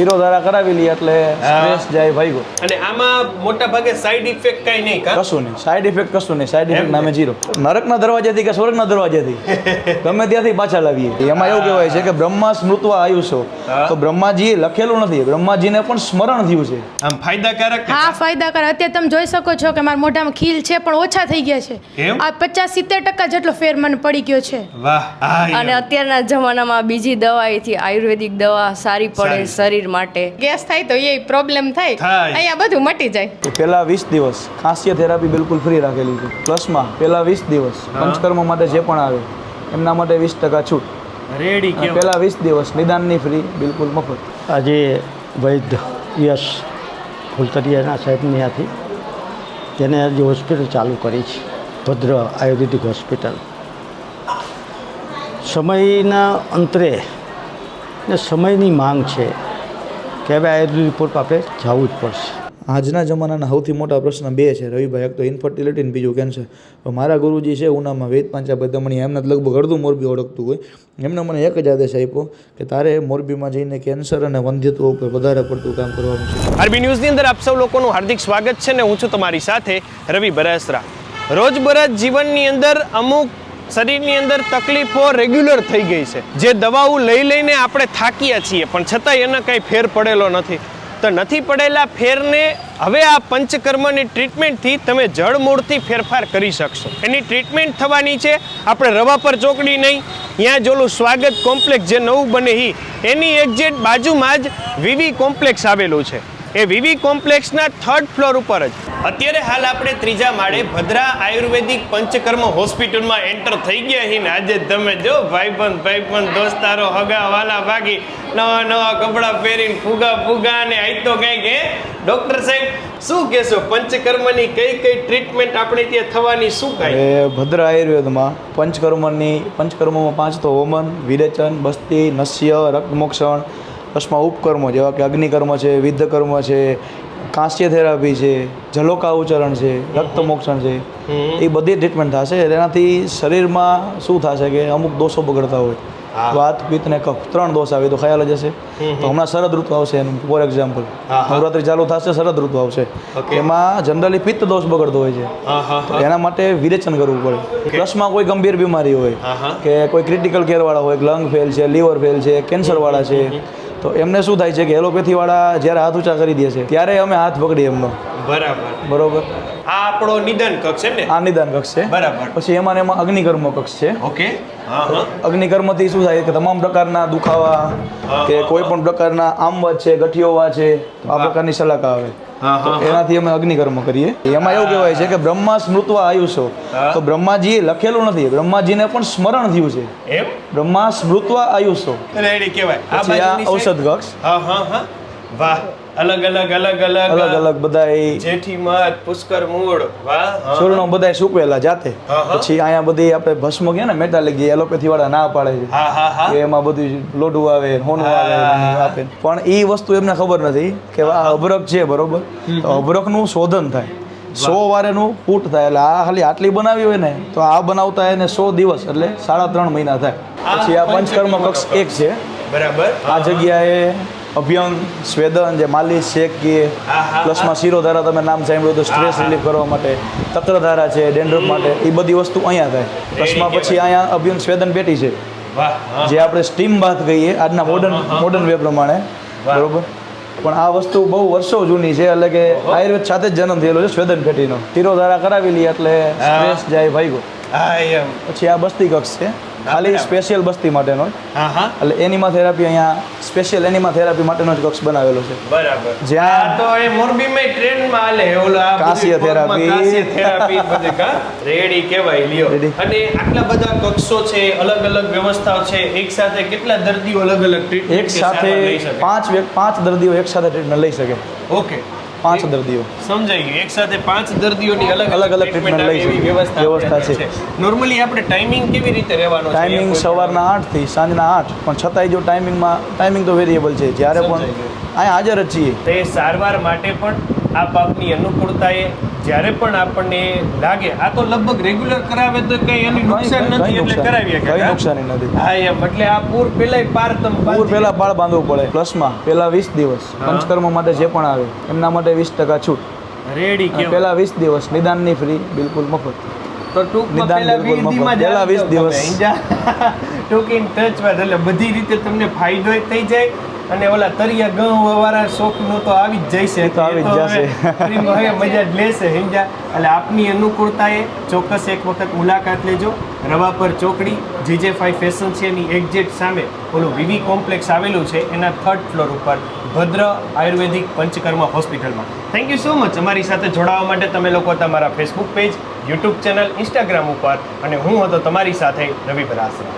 શિરોધારા કરાવી લઈએ એટલે સ્ટ્રેસ જાય ભાઈગો અને આમાં મોટા ભાગે સાઈડ ઇફેક્ટ કઈ નહીં કશું નહીં. સાઈડ ઇફેક્ટ કશું નહીં. સાઈડ ઇફેક્ટ નામે જીરો નરકના દરવાજાથી કે સ્વર્ગના દરવાજેથી? ગમે ત્યાંથી પાછા લાવીએ. એમાં એવું કહેવાય છે કે બ્રહ્મા સ્મૃતવા આયુષો તો બ્રહ્માજીએ લખેલું નથી. બ્રહ્માજીને પણ સ્મરણ થયું છે. આમ ફાયદાકારક હા ફાયદાકાર અત્યારે તમે જોઈ શકો છો કે મારા મોઢામાં ખીલ છે પણ ઓછા થઈ ગયા છે. આ પચાસ સિત્તેર ટકા જેટલો ફેર મને પડી ગયો છે. વાહ અને અત્યારના જમાનામાં બીજી દવાઈથી આયુર્વેદિક દવા સારી પડે સારી. શરીર માટે. ગેસ થાય તો એ પ્રોબ્લેમ થાય. અહીંયા બધું મટી જાય. પેલા વીસ દિવસ ખાંસી થેરાપી બિલકુલ ફ્રી રાખેલી છે. પ્લસમાં પેલા વીસ દિવસ પંચકર્મ માટે જે પણ આવે એમના માટે વીસ ટકા છૂટ. રેડી પેલા પહેલા વીસ દિવસ નિદાનની ફ્રી બિલકુલ મફત. આજે વૈદ્ય યશ ફૂલતરિયાના સાહેબની આથી તેને આજે હોસ્પિટલ ચાલુ કરી છે ભદ્ર આયુર્વેદિક હોસ્પિટલ સમયના અંતરે ને સમયની માંગ છે કે હવે આયુર્વેદિક પર આપણે જવું જ પડશે. આજના જમાનાના સૌથી મોટા પ્રશ્ન બે છે. રવિભાઈ એક તો ઇન્ફર્ટિલિટી ને બીજું કેન્સર મારા ગુરુજી છે ઉનામાં વેદ પાંચા દમણી એમને લગભગ અડધું મોરબી ઓળખતું હોય. એમને મને એક જ આદેશ આપ્યો કે તારે મોરબીમાં જઈને કેન્સર અને વંધ્યત્વ ઉપર વધારે પડતું કામ કરવાનું છે. આરબી ન્યૂઝની અંદર આપ સૌ લોકોનું હાર્દિક સ્વાગત છે ને હું છું તમારી સાથે રવિ બરાસરા. રોજબરોજ જીવનની અંદર અમુક શરીરની અંદર તકલીફો રેગ્યુલર થઈ ગઈ છે. જે દવાઓ લઈ લઈને આપણે થાકીએ છીએ, પણ છતાંય એનો કંઈ ફેર પડેલો નથી. તો નથી પડેલા ફેરને હવે આ પંચકર્મની ટ્રીટમેન્ટથી તમે જળમૂળથી ફેરફાર કરી શકશો. એની ટ્રીટમેન્ટ થવાની છે, આપણે રવા પર ચોકડી નહીં, ત્યાં જ ઓલું સ્વાગત કોમ્પ્લેક્સ જે નવું બને એની એક્ઝેક્ટ બાજુમાં જ વીવી કોમ્પ્લેક્સ આવેલું છે. એ વીવી કોમ્પ્લેક્સના થર્ડ ફ્લોર ઉપર જ. અત્યારે હાલ આપણે ત્રીજા માળે ભદ્રા આયુર્વેદિક પંચકર્મ હોસ્પિટલમાં એન્ટર થઈ ગયા છીએ ને આજે તમે જો ભાઈબંધ ભાઈબંધ દોસ્તારો હગા વાલા ભાગી નવા નવા કપડાં પહેરીને ફુગા ફુગા ને આઈ તો કંઈક હે? ડોક્ટર સાહેબ શું કહેશો પંચકર્મની કઈ કઈ ટ્રીટમેન્ટ આપણે ત્યાં થવાની શું કાંઈ? ભદ્રા ભદ્ર આયુર્વેદમાં પંચકર્મની પંચકર્મમાં પાંચ તો હોમન વિરેચન બસ્તી નસ્ય રક્તમોક્ષણ પ્લસમાં ઉપકર્મો જેવા કે અગ્નિકર્મ છે વિદ્ધકર્મ છે કાંસ્ય થેરાપી છે જલોકા ઉચ્ચરણ છે રક્તમોક્ષણ છે એ બધી ટ્રીટમેન્ટ થશે. એનાથી શરીરમાં શું થશે કે અમુક દોષો બગડતા હોય. વાત પિત્ત ને કફ ત્રણ દોષ આવે તો ખ્યાલ જ હશે. તો હમણાં શરદ ઋતુ આવશે એનું ફોર એક્ઝામ્પલ નવરાત્રી ચાલુ થશે શરદ ઋતુ આવશે. એમાં જનરલી પિત્ત દોષ બગડતો હોય છે. એના માટે વિરેચન કરવું પડે. પ્લસમાં કોઈ ગંભીર બીમારી હોય કે કોઈ ક્રિટિકલ કેરવાળા હોય લંગ ફેલ છે લીવર ફેલ છે કેન્સરવાળા છે તો એમને શું થાય છે કે એલોપેથીવાળા જ્યારે હાથ ઊંચા કરી દે છે ત્યારે અમે હાથ પકડીએ એમનો. બરાબર. બરોબર? આ આપણો નિદાન કક્ષ છે ને? આ નિદાન કક્ષ છે. બરાબર. પછી એમાં એમાં અગ્નિકર્મ કક્ષ છે. ઓકે. અગ્નિકર્મથી શું થાય કે તમામ પ્રકારના દુખાવા કે કોઈ પણ પ્રકારના આમવા છે ગઠિયોવા છે આ પ્રકારની સલાકા આવે. એનાથી અમે અગ્નિકર્મ કરીએ. એમાં એવું કહેવાય છે કે બ્રહ્મા સ્મૃતવા આયુષો તો બ્રહ્માજીએ લખેલું નથી. બ્રહ્માજીને પણ સ્મરણ થયું છે. એમ? બ્રહ્મા સ્મૃતવા આયુષો કહેવાય. આ ઔષધ કક્ષ હા હા હા. વાહ અલગ અલગ અલગ અલગ. અલગ અલગ બધા જેઠી મત પુષ્કર મૂળ. વાહ સુરણો બધા સૂકવેલા જાતે. પછી અહીંયા બધી આપણે ભસ્મ ગયા ને મેટાલિક જે એલોપેથી વાળા ના પાડે છે. એમાં બધું લોઢું આવે હોનું આવે આપે. પણ એ વસ્તુ એમને ખબર નથી કે આ અભરક છે બરોબર? તો અભરકનું શોધન થાય. સો વારેનું પૂટ થાય એટલે આ ખાલી આટલી બનાવી હોય ને તો આ બનાવતા એને સો દિવસ એટલે સાડા ત્રણ મહિના થાય. પછી આ પંચકર્મ કક્ષ એક છે. બરાબર. આ જગ્યાએ અભ્યંગ સ્વેદન જે માલિશ શેક કે. પ્લસમાં શિરોધારા તમે નામ સાંભળ્યું તો સ્ટ્રેસ રિલીફ કરવા માટે તક્રધારા છે ડેન્ડ્રફ માટે એ બધી વસ્તુ અહીંયા થાય. પ્લસમાં પછી અહીંયા અભિયંગ સ્વેદન પેટી છે. જે આપણે સ્ટીમ બાથ કહીએ આજના મોડર્ન મોડર્ન વે પ્રમાણે. બરોબર? પણ આ વસ્તુ બહુ વર્ષો જૂની છે એટલે કે આયુર્વેદ સાથે જ જન્મ થયેલો છે સ્વેદન પેટીનો. તિરોધારા કરાવી લઈએ એટલે સ્ટ્રેસ જાય ભાઈગો હા એમ. પછી આ બસ્તી કક્ષ છે. ખાલી સ્પેશિયલ બસ્તી માટેનો એટલે એનિમા થેરાપી અહીંયા સ્પેશિયલ એનિમા થેરાપી માટેનો જ કક્ષ બનાવેલો છે. બરાબર. જ્યાં- તો એ મોરબીમાં ટ્રેન્ડમાં હાલે ઓલા પગમાં therapy. કાંસ્ય therapy બધે કા રેડી કહેવાય લ્યો. અને આટલા બધા કક્ષો છે અલગ અલગ વ્યવસ્થાઓ છે એક સાથે કેટલા દર્દીઓ અલગ અલગ ટ્રીટમેન્ટ એક સાથે પાંચ પાંચ દર્દીઓ એક સાથે ટ્રીટમેન્ટ લઈ શકે. ઓકે પાંચ દર્દીઓ. સમજાઈ ગયું. એક સાથે પાંચ દર્દીઓની અલગ અલગ અલગ ટ્રીટમેન્ટ લઈ એવી વ્યવસ્થા છે. નોર્મલી આપણે ટાઈમિંગ કેવી રીતે રહેવાનો ટાઈમિંગ સવારના આઠથી સાંજના આઠ. પણ છતાંય જો ટાઈમિંગમાં ટાઈમિંગ તો વેરિયેબલ છે. જ્યારે પણ અહીંયા હાજર જ છીએ. તે સારવાર માટે પણ આ પાકની અનુકૂળતાએ જ્યારે પણ આપણને લાગે આ તો લગભગ રેગ્યુલર કરાવે તો કઈ એની નુકસાન નથી એટલે કરાવીએ કઈ નુકસાની નથી. હા એમ. એટલે આ પૂર પેલા પાર તમ પૂર પેલા પાર બાંધવું પડે. પ્લસમાં પહેલા વીસ દિવસ. પંચકર્મ માટે જે પણ આવે એમના માટે વીસ ટકા છૂટ. રેડી કે પહેલા વીસ દિવસ નિદાનની ફ્રી બિલકુલ મફત. તો ટૂંકમાં નિદાન પેલા વીસ દિવસ પેલા 20 દિવસ. ટૂંકી ટચમાં એટલે બધી રીતે તમને ફાયદો થઈ જાય. અને ઓલા તરિયા ઘઉં વાળા શોખનું તો આવી જ જશે. તો આવી જ જશે. હવે મજા જ લેશે હિંજા એટલે આપની અનુકૂળતાએ ચોક્કસ એક વખત મુલાકાત લેજો. રવા પર ચોકડી જીજે ફાઈવ ફેશન છે એની એક્ઝેક્ટ સામે ઓલું વિવી કોમ્પ્લેક્સ આવેલું છે એના થર્ડ ફ્લોર ઉપર ભદ્ર આયુર્વેદિક પંચકર્મા હોસ્પિટલમાં. થેન્ક યુ સો મચ અમારી સાથે જોડાવા માટે તમે લોકો તમારા Facebook page YouTube channel Instagram ઉપર અને હું હતો તમારી સાથે રવિ બરાસરા